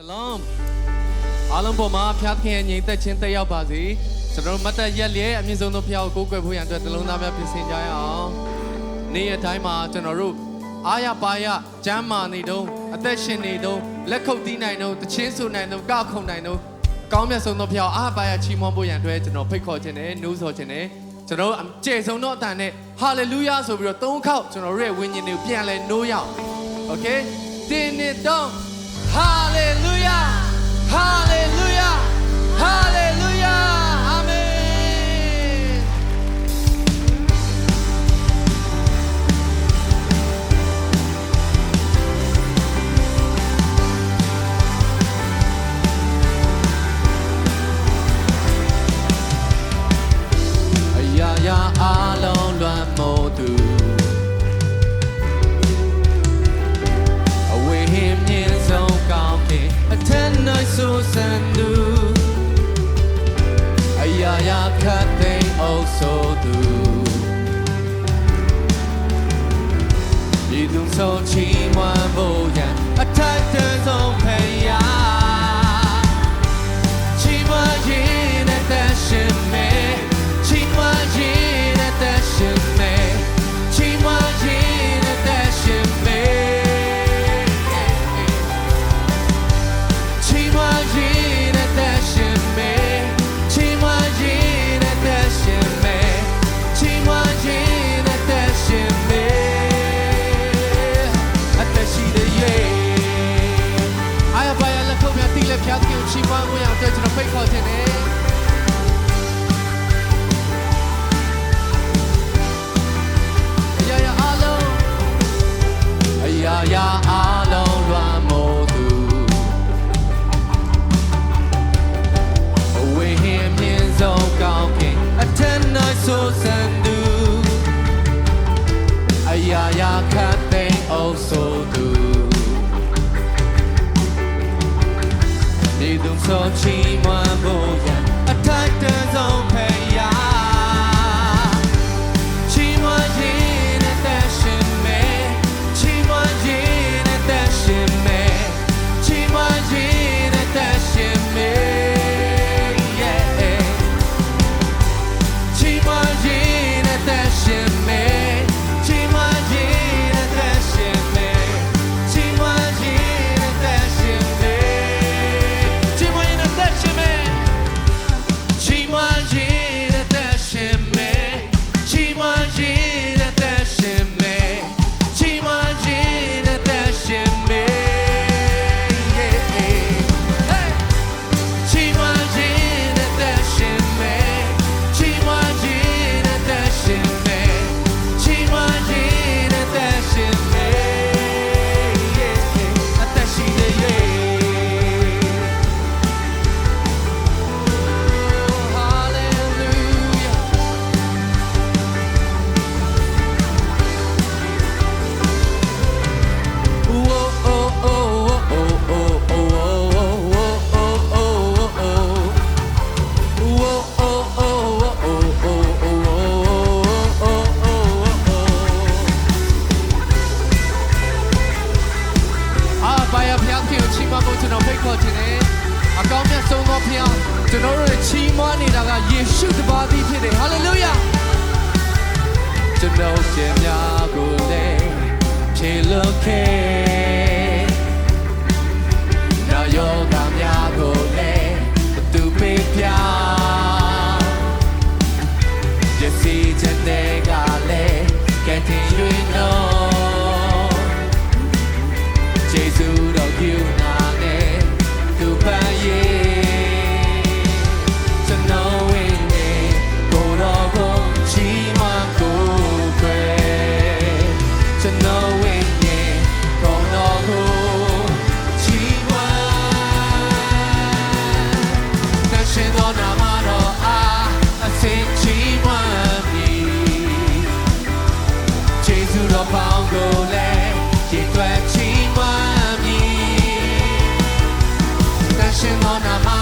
Shalom အားလုံးပေါ်မှာဖျားသခင်ရဲ့ညီသက်ချင်းတက်ရောက်ပါစေကျွန်တော်တို့မတ်တက်ရက်လျက်အမြင့်ဆုံးသောဖျားကိုကိုးကွယ်ဖို့ရန်အတွက်တလုံးသားများပြင်ဆင်ကြရအောင်နေ့ရက်တိုင်းမှာကျွန်တော်တို့အားရပါရကျမ်းမာနေတုန်းအသက်ရှင်နေတုန်းလက်ခုပ်တီးနိုင်တုန်းတချင်းဆူနိုင်တုန်းကောက်ခုန်နိုင်တုန်းကောင်းမြတ်ဆုံးသောဖျားအားပါရချီးမွမ်းဖို့ရန်အတွက်ကျွန်တော်ဖိတ်ခေါ်ခြင်းနဲ့နှိုးဆော်ခြင်းနဲ့ကျွန်တော်ကျေဆုံးသောအတန်နဲ့ဟာလေလုယာဆိုပြီးတော့၃ခေါက်ကျွန်တော်တို့ရဲ့ဝိညာဉ်တွေကိုပြန်လဲနှိုးရအောင်โอเคတင်းနေတော့ Hallelujah. 거제네. yeah တွင်တော့ Shimon Amai.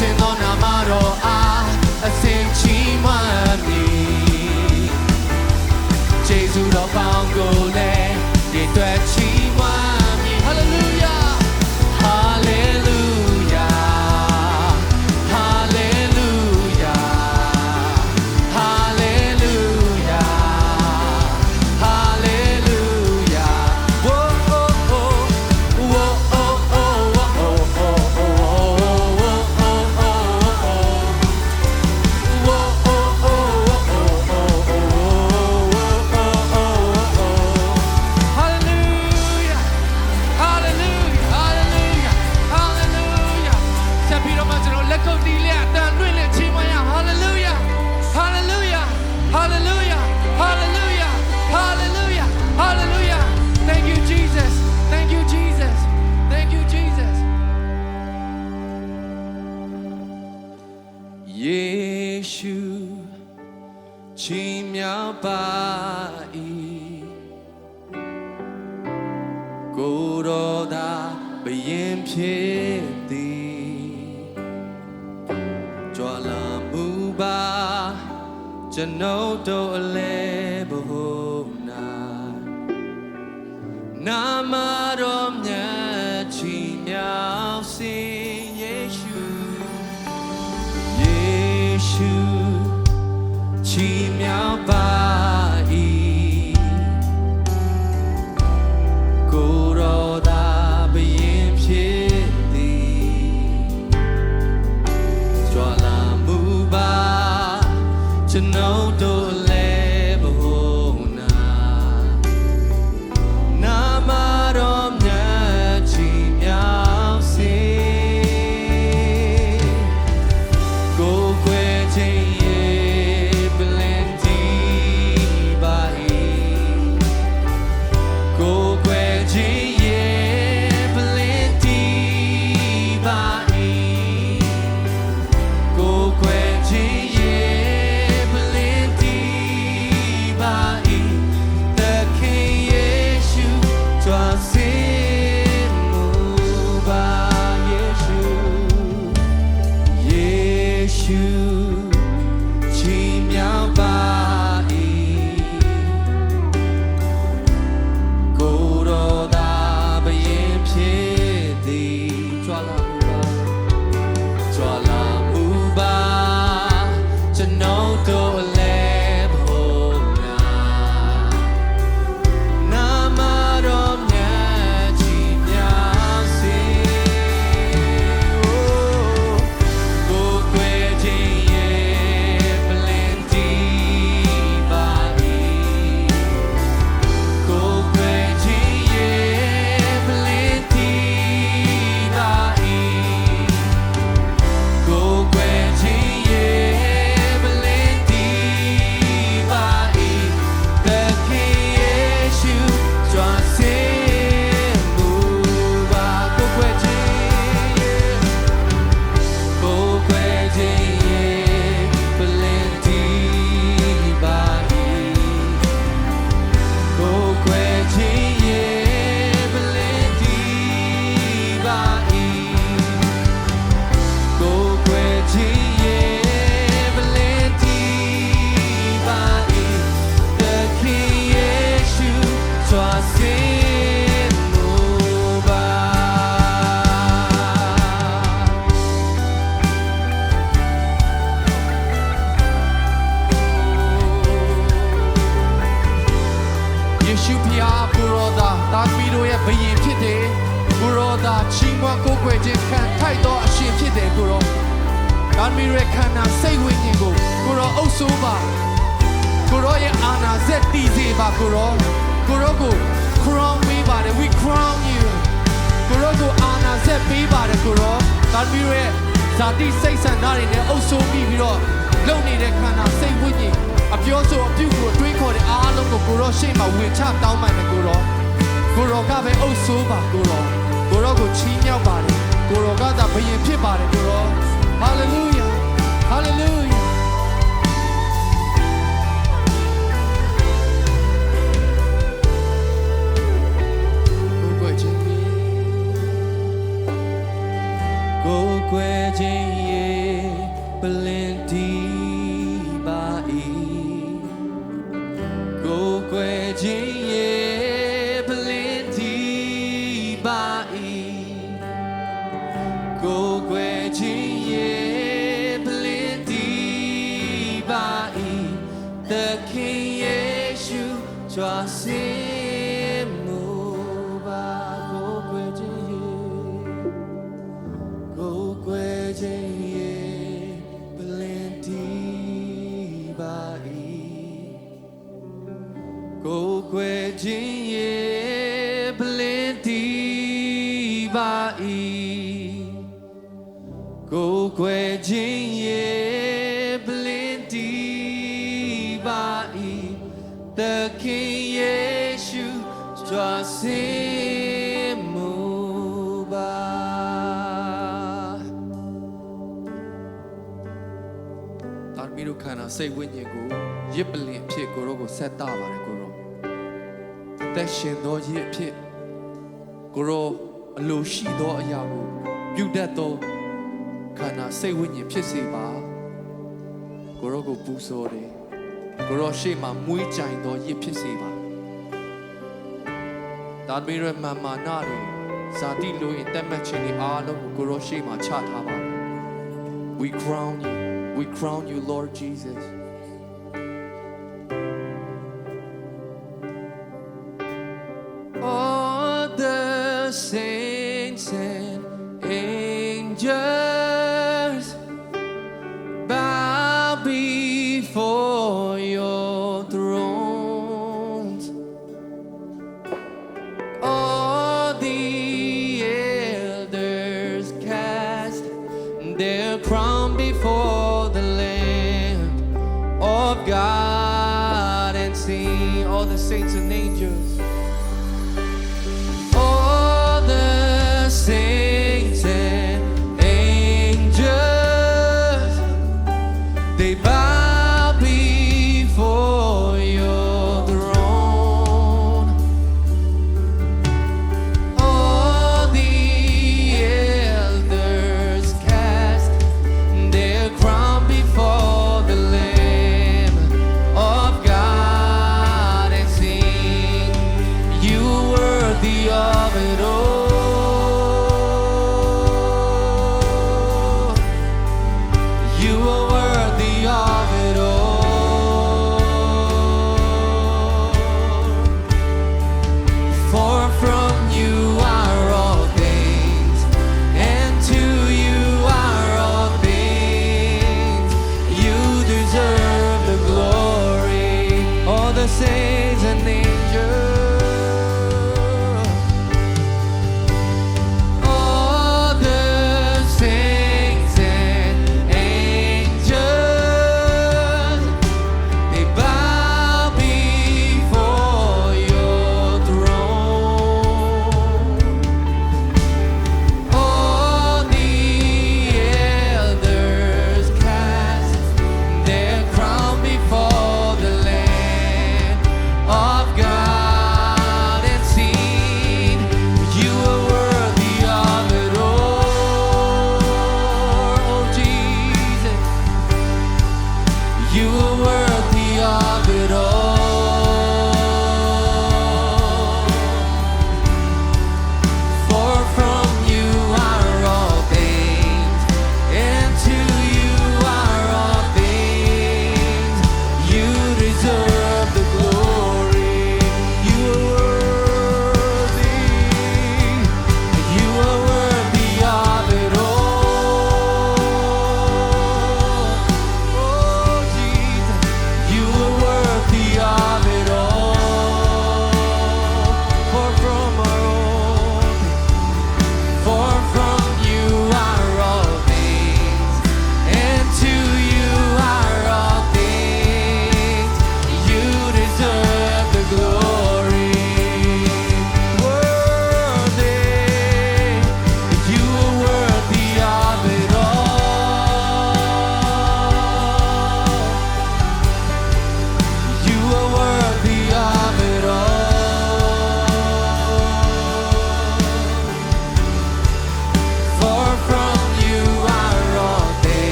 ရှင်သောနာမတော်အားအစဉ်ချီးမွမ်းမည်ယေရှုတော်ပေါင်းကို ချစ်သည်ကြွာလာမှုပါကျွန်ုပ်တို့အလဲဘဟုနာနာမတော်မြတ်ချီမြောက်စေယေရှုယေရှုချီမြောက်ပါ you. သက်တည်စေပါကိုရောကိုရောကို crown ပေးပါတယ် we crown you ကိုရောကိုအာနာဆက်ပေးပါတယ်ကိုရောသာသမီရဲ့ဇာတိစိတ်ဆန္ဒတွေနဲ့အုပ်စိုးမိပြီးတော့လုံနေတဲ့ခန္ဓာစိတ်ဝိညာဉ်အပြောဆိုအပြုကိုတွေးခေါ်တဲ့အားလုံးကိုကိုရောရှေ့မှာဝင်ချတောင်းပန်တယ်ကိုရောကိုရောကပဲအုပ်စိုးပါကိုရောကိုရောကိုချီးမြှောက်ပါတယ်ကိုရောကသာဘယင်ဖြစ်ပါတယ်ကိုရော hallelujah hallelujah ခြင်းရေပလင် ကိုယ်ွယ်ခြင်းရေပလင်တီပါ၏ကိုယ်ွယ်ခြင်းရေပလင်တီပါ၏သခင်ယေရှုကြွားစင်မှုပါတာမီတို့ခန္ဓာစိတ်ဝိညာဉ်ကိုရစ်ပလင်အဖြစ်ကိုရောကိုဆက်တာပါတယ်ကိုရောအ သက်ရှင်သောရစ်အဖြစ်ကိုရောအလိုရှိသောအရာကိုပြုတတ်သောခန္ဓာစိတ်ဝိညာဉ်ဖြစ်စေပါကိုရောကိုပူဇော်တယ်ကိုရောရှေ့မှာမွေးကြိုင်သောရစ်ဖြစ်စေပါတာမီရမမာနာတွေဇာတိလိုရင်တက်မှတ်ခြင်းတွေအားလုံးကိုကိုရောရှေ့မှာချထားပါ We crown you. We crown you, Lord Jesus. Saints and angels.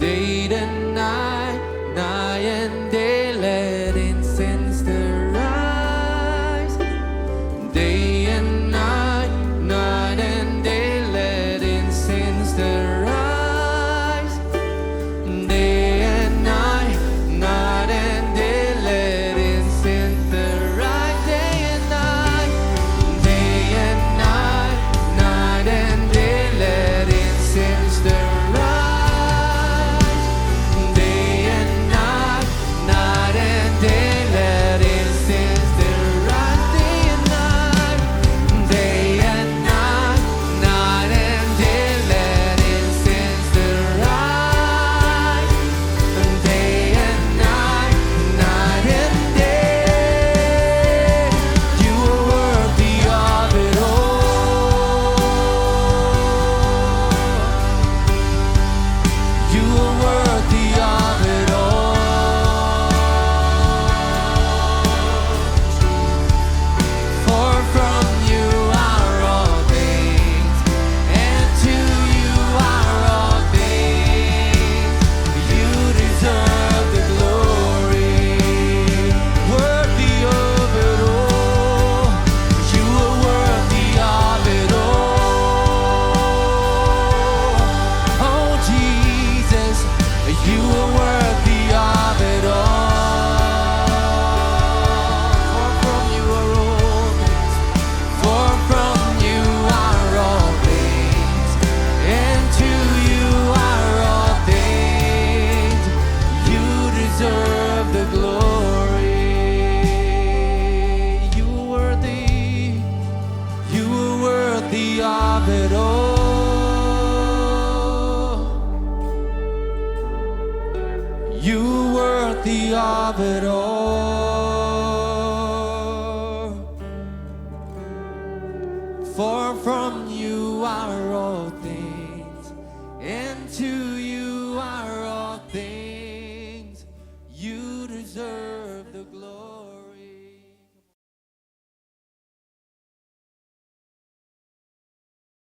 date and